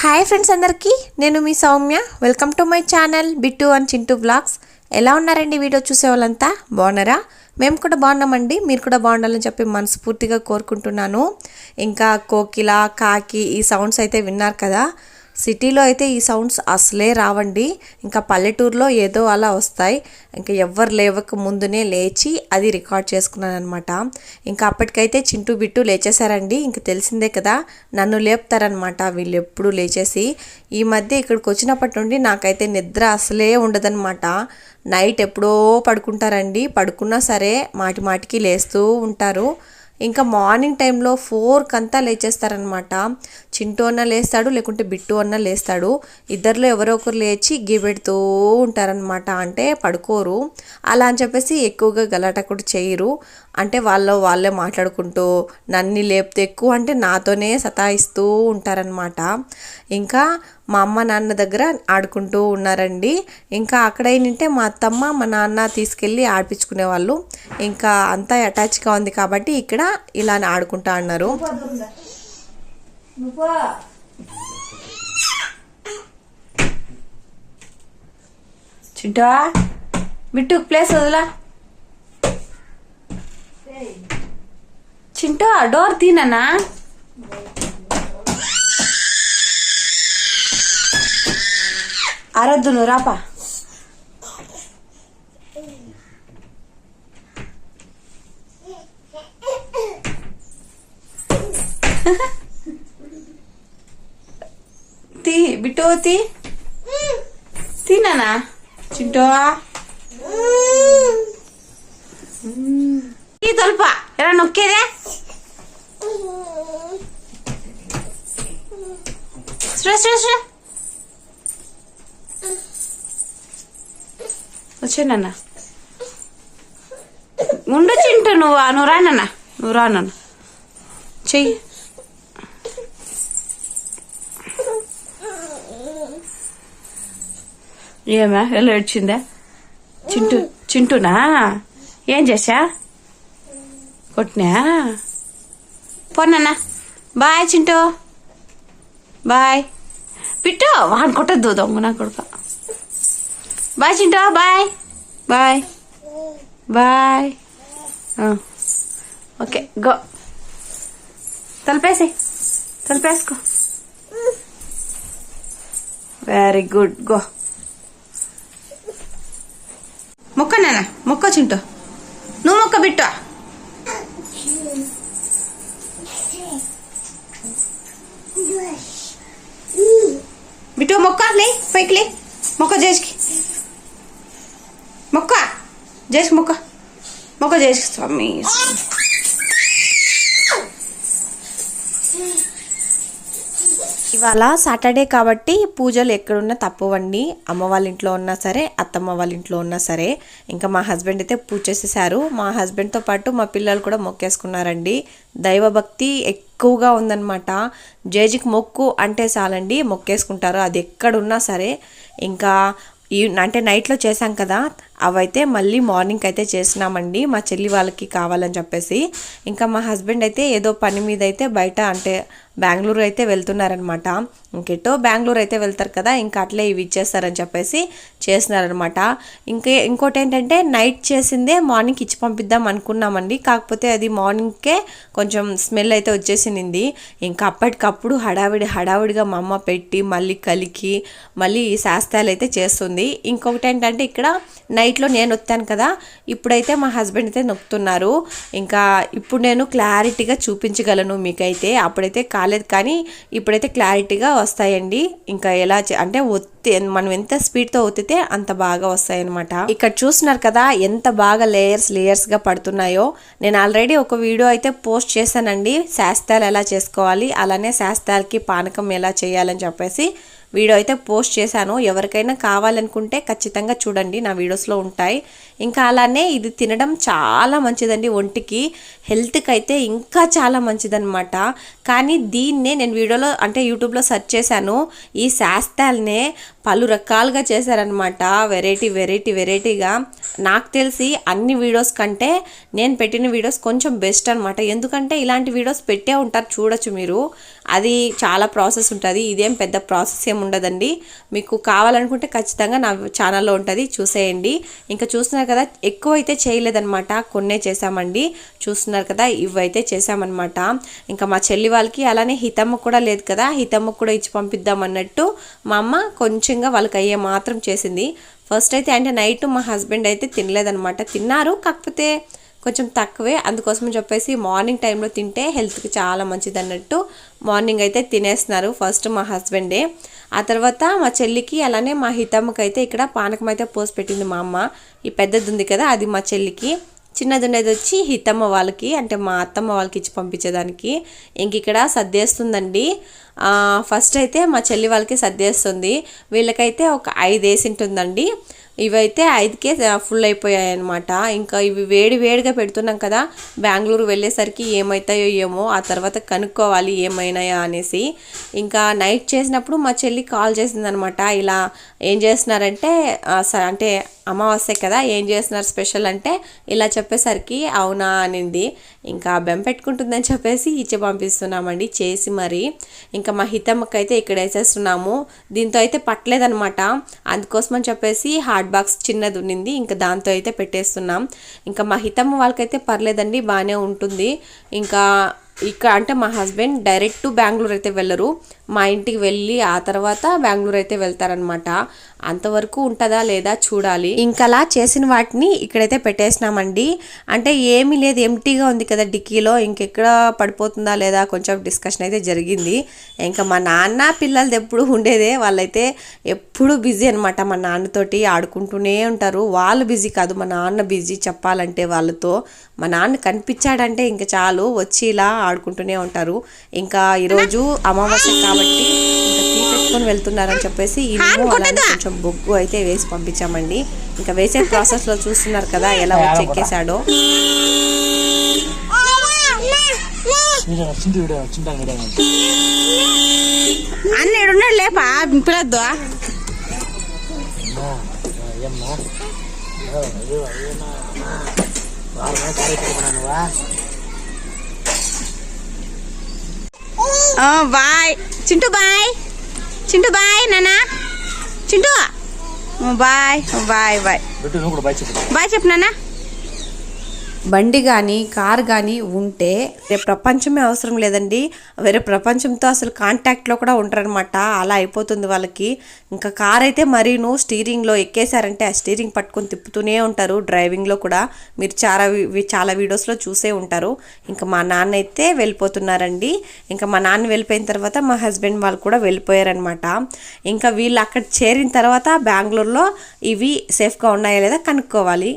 Hi friends అందరికీ నేను మీ Soumya. Welcome to my channel Bittu and Chintu blogs ఎలా ఉన్నారండి వీడియో చూసే వాళ్ళంతా? బాగున్నారా? మేము కూడా బాగున్నామండి. మీరు కూడా బాగుండాలని చెప్పి మనస్ఫూర్తిగా కోరుకుంటున్నాను. ఇంకా కోకిల కాకి ఈ సౌండ్స్ అయితే విన్నారు కదా. సిటీలో అయితే ఈ సౌండ్స్ అసలే రావండి. ఇంకా పల్లెటూరులో ఏదో అలా వస్తాయి. ఇంకా ఎవ్వరు లేవక ముందునే లేచి అది రికార్డ్ చేసుకున్నాను అనమాట ఇంకా అప్పటికైతే చింటూ బిట్టు లేచేశారండి. ఇంకా తెలిసిందే కదా నన్ను లేపుతారనమాట వీళ్ళు ఎప్పుడూ లేచేసి. ఈ మధ్య ఇక్కడికి వచ్చినప్పటి నుండి నాకైతే నిద్ర అసలే ఉండదనమాట నైట్ ఎప్పుడో పడుకుంటారండి. పడుకున్నా సరే మాటి మాటికి లేస్తూ ఉంటారు. ఇంకా మార్నింగ్ టైంలో ఫోర్కి అంతా లేచేస్తారనమాట చింటూ అన్న లేస్తాడు లేకుంటే బిట్టు అన్న లేస్తాడు. ఇద్దరిలో ఎవరో ఒకరు లేచి గీబెడుతూ ఉంటారనమాట అంటే పడుకోరు. అలా అని చెప్పేసి ఎక్కువగా గలాట కూడా చేయరు. అంటే వాళ్ళు వాళ్ళే మాట్లాడుకుంటూ నన్ను లేపితే ఎక్కువ అంటే నాతోనే సతాయిస్తూ ఉంటారనమాట ఇంకా మా అమ్మ నాన్న దగ్గర ఆడుకుంటూ ఉన్నారండి. ఇంకా అక్కడ ఏంటంటే మా అత్తమ్మ మా నాన్న తీసుకెళ్ళి ఆడిపించుకునే వాళ్ళు. ఇంకా అంతా అటాచ్గా ఉంది కాబట్టి ఇక్కడ ఇలా ఆడుకుంటా అన్నారు. போ ಚಿಂಟಾ ಬಿಟ್ಟು ಪ್ಲೇಸ್ ಅದಲ್ಲ ಚಿಂಟು ಡೋರ್ ತೀನಣ್ಣ ಅರದ್ದು ನೂರಪ್ಪ Ha ha. తీ బిట్టు తీ తిననా? చింటూ ఈ తొలప. ఎలా నొక్కేదే వచ్చానన్నా ఉండు చింటూ నువ్వు నువ్వు రానన్నా నువ్వు రానన్నా చెయ్యి. ఏమా? ఎలా ఏడ్చిందా? చింటూ చింటూనా? ఏం చేసా కొట్టినా? పోనన్నా. బాయ్ చింటూ. బాయ్. పిట్టు వాడిని కొట్టద్దు దొంగ నా కొడుక. Bye Chintu bye. Bye. Bye. Okay go. తలపేసి తలపేసుకో. Very good go. మొక్క నాన్న మొక్క చింటో. నువ్వు మొక్క బిట్టు. బిట్టు మొక్క లే పైకి లే. మొక్క చేసికి మొక్క చేసి మొక్క. మొక్క చేసి స్వామి. ఇవాళ సాటర్డే కాబట్టి పూజలు ఎక్కడున్నా తప్పవండి. అమ్మ వాళ్ళ ఇంట్లో ఉన్నా సరే అత్తమ్మ వాళ్ళ ఇంట్లో ఉన్నా సరే. ఇంకా మా హస్బెండ్ అయితే పూజ చేసేసారు. మా హస్బెండ్తో పాటు మా పిల్లలు కూడా మొక్కేసుకున్నారండి. దైవభక్తి ఎక్కువగా ఉందన్నమాట. జేజికి మొక్కు అంటే చాలండి మొక్కేసుకుంటారు. అది ఎక్కడున్నా సరే. ఇంకా ఈ అంటే నైట్లో చేసాం కదా అవైతే మళ్ళీ మార్నింగ్ అయితే చేసినామండి. మా చెల్లి వాళ్ళకి కావాలని చెప్పేసి. ఇంకా మా హస్బెండ్ అయితే ఏదో పని మీద అయితే బయట అంటే బెంగళూరు అయితే వెళ్తున్నారనమాట. ఇంకెటో బెంగళూరు అయితే వెళ్తారు కదా ఇంకా అట్లే ఇవి ఇచ్చేస్తారని చెప్పేసి చేసినారనమాట. ఇంకే ఇంకోటి ఏంటంటే నైట్ చేసిందే మార్నింగ్ ఇచ్చి పంపిద్దాం అనుకున్నామండి. కాకపోతే అది మార్నింగ్కే కొంచెం స్మెల్ అయితే వచ్చేసింది. ఇంకా అప్పటికప్పుడు హడావిడి హడావిడిగా మా అమ్మ పెట్టి మళ్ళీ కలికి మళ్ళీ శాస్త్రాలు అయితే చేస్తుంది. ఇంకొకటి ఏంటంటే ఇక్కడ నైట్ నైట్లో నేను వచ్చాను కదా ఇప్పుడైతే మా హస్బెండ్ అయితే నొక్కుతున్నారు. ఇంకా ఇప్పుడు నేను క్లారిటీగా చూపించగలను మీకైతే. అప్పుడైతే కాలేదు కానీ ఇప్పుడైతే క్లారిటీగా వస్తాయండి. ఇంకా ఎలా అంటే మనం ఎంత స్పీడ్తో అవుతితే అంత బాగా వస్తాయి అనమాట ఇక్కడ చూస్తున్నారు కదా ఎంత బాగా లేయర్స్ లేయర్స్గా పడుతున్నాయో. నేను ఆల్రెడీ ఒక వీడియో అయితే పోస్ట్ చేశానండి. శాస్త్రాలు ఎలా చేసుకోవాలి అలానే శాస్త్రాలకి పానకం ఎలా చేయాలని చెప్పేసి వీడియో అయితే పోస్ట్ చేశాను. ఎవరికైనా కావాలనుకుంటే ఖచ్చితంగా చూడండి నా వీడియోస్లో ఉంటాయి. ఇంకా అలానే ఇది తినడం చాలా మంచిదండి ఒంటికి. హెల్త్కి అయితే ఇంకా చాలా మంచిదన్నమాట. కానీ దీన్నే నేను వీడియోలో అంటే యూట్యూబ్లో సెర్చ్ చేశాను. ఈ శాస్త్రాలనే పలు రకాలుగా చేశారనమాట వెరైటీ వెరైటీ వెరైటీగా. నాకు తెలిసి అన్ని వీడియోస్ కంటే నేను పెట్టిన వీడియోస్ కొంచెం బెస్ట్ అనమాట ఎందుకంటే ఇలాంటి వీడియోస్ పెట్టే ఉంటారు చూడొచ్చు మీరు. అది చాలా ప్రాసెస్ ఉంటుంది. ఇదేం పెద్ద ప్రాసెస్ ఏమి ఉండదండి. మీకు కావాలనుకుంటే ఖచ్చితంగా నా ఛానల్లో ఉంటుంది. చూసేయండి. ఇంకా చూస్తున్నారు కదా ఎక్కువ అయితే చేయలేదనమాట కొన్నే చేసామండి చూస్తున్నారు కదా ఇవైతే చేసామన్నమాట ఇంకా మా చెల్లి వాళ్ళకి అలానే హితమ్మ కూడా లేదు కదా హితమ్మ కూడా ఇచ్చి పంపిద్దాం అన్నట్టు మా అమ్మ కొంచెంగా వాళ్ళకి అయ్యే మాత్రం చేసింది. ఫస్ట్ అయితే అంటే నైట్ మా హస్బెండ్ అయితే తినలేదనమాట తిన్నారు కాకపోతే కొంచెం తక్కువే. అందుకోసం చెప్పేసి మార్నింగ్ టైంలో తింటే హెల్త్కి చాలా మంచిది అన్నట్టు మార్నింగ్ అయితే తినేస్తున్నారు ఫస్ట్ మా హస్బెండే. ఆ తర్వాత మా చెల్లికి అలానే మా హితమ్మకి అయితే ఇక్కడ పానకం అయితే పోసి పెట్టింది మా అమ్మ. ఈ పెద్దది ఉంది కదా అది మా చెల్లికి. చిన్నది ఉండేది వచ్చి హితమ్మ వాళ్ళకి అంటే మా అత్తమ్మ వాళ్ళకి ఇచ్చి పంపించేదానికి. ఇంక ఇక్కడ సర్దేస్తుందండి. ఫస్ట్ అయితే మా చెల్లి వాళ్ళకి సర్దేస్తుంది. వీళ్ళకైతే ఒక ఐదు వేసి ఉంటుందండి ఇవైతే ఐదుకే ఫుల్ అయిపోయాయి అనమాట ఇంకా ఇవి వేడి వేడిగా పెడుతున్నాం కదా బెంగళూరు వెళ్ళేసరికి ఏమవుతాయో ఏమో ఆ తర్వాత కనుక్కోవాలి ఏమైనాయా అనేసి. ఇంకా నైట్ చేసినప్పుడు మా చెల్లి కాల్ చేసిందనమాట ఇలా ఏం చేస్తున్నారంటే స- అంటే అమావాస్య కదా ఏం చేస్తున్నారు స్పెషల్ అంటే ఇలా చెప్పేసరికి అవునా అనింది. ఇంకా బెం పెట్టుకుంటుందని చెప్పేసి ఇచ్చి పంపిస్తున్నామండి చేసి మరి. ఇంకా మా హితమ్మకి అయితే ఇక్కడ వేసేస్తున్నాము. దీంతో అయితే పట్టలేదనమాట అందుకోసం అని చెప్పేసి హార్డ్ బాక్స్ చిన్నది ఉన్నింది ఇంకా దాంతో అయితే పెట్టేస్తున్నాం. ఇంకా మా హితమ్మ వాళ్ళకైతే పర్లేదండి బాగానే ఉంటుంది. ఇంకా ఇక్కడ అంటే మా హస్బెండ్ డైరెక్ట్ బెంగళూరు అయితే వెళ్ళరు. మా ఇంటికి వెళ్ళి ఆ తర్వాత బెంగళూరు అయితే వెళ్తారనమాట అంతవరకు ఉంటుందా లేదా చూడాలి. ఇంకలా అలా చేసిన వాటిని ఇక్కడైతే పెట్టేసినామండి. అంటే ఏమీ లేదు ఎంటీగా ఉంది కదా డిక్కీలో. ఇంకెక్కడ పడిపోతుందా లేదా కొంచెం డిస్కషన్ అయితే జరిగింది. ఇంకా మా నాన్న పిల్లలది ఎప్పుడు ఉండేదే. వాళ్ళైతే ఎప్పుడు బిజీ అనమాట మా నాన్నతోటి. ఆడుకుంటూనే ఉంటారు. వాళ్ళు బిజీ కాదు మా నాన్న బిజీ చెప్పాలంటే వాళ్ళతో. మా నాన్న కనిపించాడంటే ఇంకా చాలు వచ్చి ఇలా ఆడుకుంటూనే ఉంటారు. ఇంకా ఈరోజు అమావాస్య కాబట్టి ఇంకా టీ పెట్టుకొని వెళ్తున్నారని చెప్పేసి ఇల్లు అలానే కొంచెం బొగ్గు అయితే వేసి పంపించామండి ఇంకా వేసే ప్రాసెస్లో చూస్తున్నారు కదా ఎలా వచ్చి ఎక్కేసాడో వీడియో వచ్చింది వీడియో వచ్చింటాను వీడియో అన్న ఉన్నాడు లేపా పిలద్దు అయ్యో అయ్యోనా వాళ్ళ car ఎత్తుకున్నానువా bye. Chintu bye. Chintu bye నానా. Chintu. Bye. Bye bye. Bye చెప్పు నానా. బండి కానీ కార్ కానీ ఉంటే రేపు ప్రపంచమే అవసరం లేదండి. వేరే ప్రపంచంతో అసలు కాంటాక్ట్లో కూడా ఉంటారనమాట అలా అయిపోతుంది వాళ్ళకి. ఇంకా కార్ అయితే మరీను స్టీరింగ్లో ఎక్కేశారంటే ఆ స్టీరింగ్ పట్టుకొని తిప్పుతూనే ఉంటారు. డ్రైవింగ్లో కూడా మీరు చాలా చాలా వీడియోస్లో చూసే ఉంటారు. ఇంకా మా నాన్న అయితే వెళ్ళిపోతున్నారండి. ఇంకా మా నాన్న వెళ్ళిపోయిన తర్వాత మా హస్బెండ్ వాళ్ళు కూడా వెళ్ళిపోయారనమాట. ఇంకా వీళ్ళు అక్కడ చేరిన తర్వాత బెంగళూరులో ఇవి సేఫ్గా ఉన్నాయా లేదా కనుక్కోవాలి.